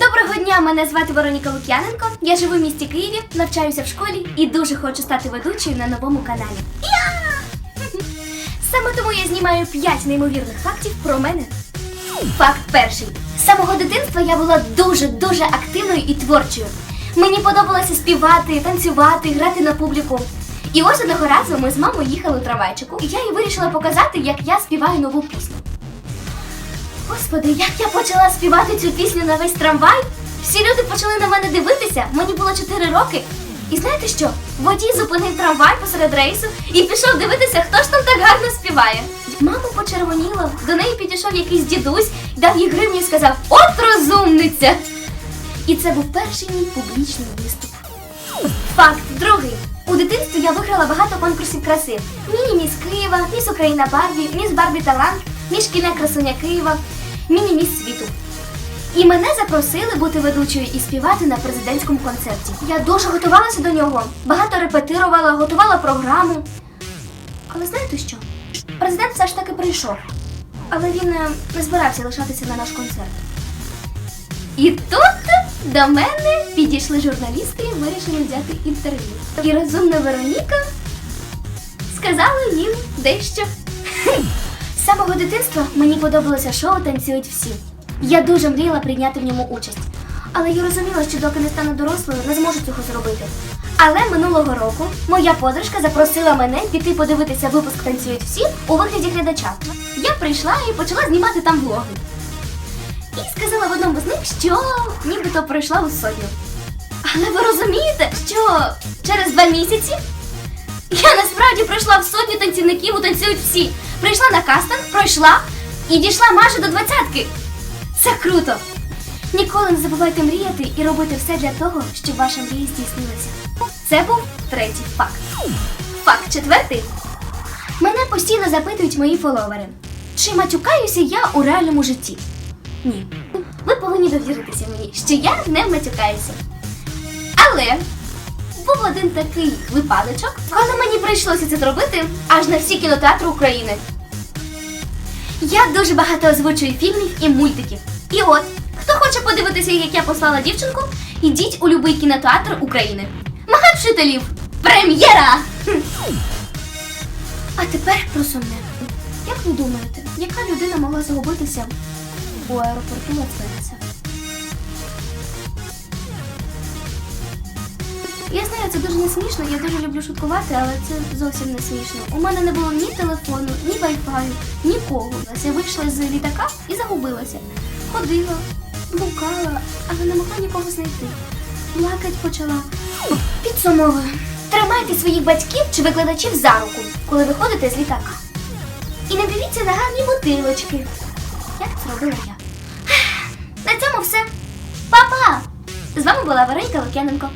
Доброго дня, мене звати Вероніка Лук'яненко. Я живу в місті Києві, навчаюся в школі і дуже хочу стати ведучою на новому каналі. Саме тому я знімаю 5 неймовірних фактів про мене. Факт перший. З самого дитинства я була дуже-дуже активною і творчою. Мені подобалося співати, танцювати, грати на публіку. І ось одного разу ми з мамою їхали у трамвайчику, і я їй вирішила показати, як я співаю нову пісню. Господи, як я почала співати цю пісню на весь трамвай? Всі люди почали на мене дивитися. Мені було 4 роки. І знаєте що? Водій зупинив трамвай посеред рейсу і пішов дивитися, хто ж там так гарно співає. Мама почервоніла, до неї підійшов якийсь дідусь, дав їй гривню і сказав: От розумниця! І це був перший мій публічний виступ. Факт другий. У дитинстві я виграла багато конкурсів краси: Міні-міс Києва, Міс Україна Барбі, Міс Барбі Талант, Міс Шкільна красуня Києва, Міні-міс світу. І мене запросили бути ведучою і співати на президентському концерті. Я дуже готувалася до нього, багато репетирувала, готувала програму. Але знаєте що? Президент все ж таки прийшов. Але він е, не збирався лишатися на наш концерт. І тут до мене підійшли журналісти і вирішили взяти інтерв'ю. І розумна Вероніка сказала їм дещо. З самого дитинства мені подобалося шоу Танцюють всі. Я дуже мріяла прийняти в ньому участь. Але я розуміла, що доки не стану дорослою, не зможу цього зробити. Але минулого року моя подружка запросила мене піти подивитися випуск Танцюють всі у вигляді глядача. Я прийшла і почала знімати там влоги. І сказала в одному з них, що нібито пройшла у сотню. Але ви розумієте, що через два місяці я насправді пройшла в сотню танцівників у танцюють всі. Прийшла на кастинг, пройшла і дійшла майже до двадцятки. Це круто! Ніколи не забувайте мріяти і робити все для того, щоб ваша мрія здійснилася. Це був третій факт. Факт четвертий. Мене постійно запитують мої фоловери, чи матюкаюся я у реальному житті. Ні. Ви повинні довіритися мені, що я не матюкаюся. Але був один такий випадочок, коли мені прийшлося це зробити аж на всі кінотеатри України. Я дуже багато озвучую фільмів і мультиків. І от, хто хоче подивитися, як я послала дівчинку, ідіть у любий кінотеатр України. Мага вчителів! Прем'єра! А тепер про сумне. Як ви думаєте, яка людина могла загубитися у аеропорту Лас-Вегаса? Я знаю, це дуже не смішно, я дуже люблю шуткувати, але це зовсім не смішно. У мене не було ні телефону, ні вайфаю, нікого. Я вийшла з літака і загубилася. Ходила, блукала, але не могла нікого знайти. Плакать почала. Підсумовую. Тримайте своїх батьків чи викладачів за руку, коли виходите з літака. І не дивіться на гарні бутилочки. Як це робила я? На цьому все. Па-па! З вами була Вероніка Лук'яненко.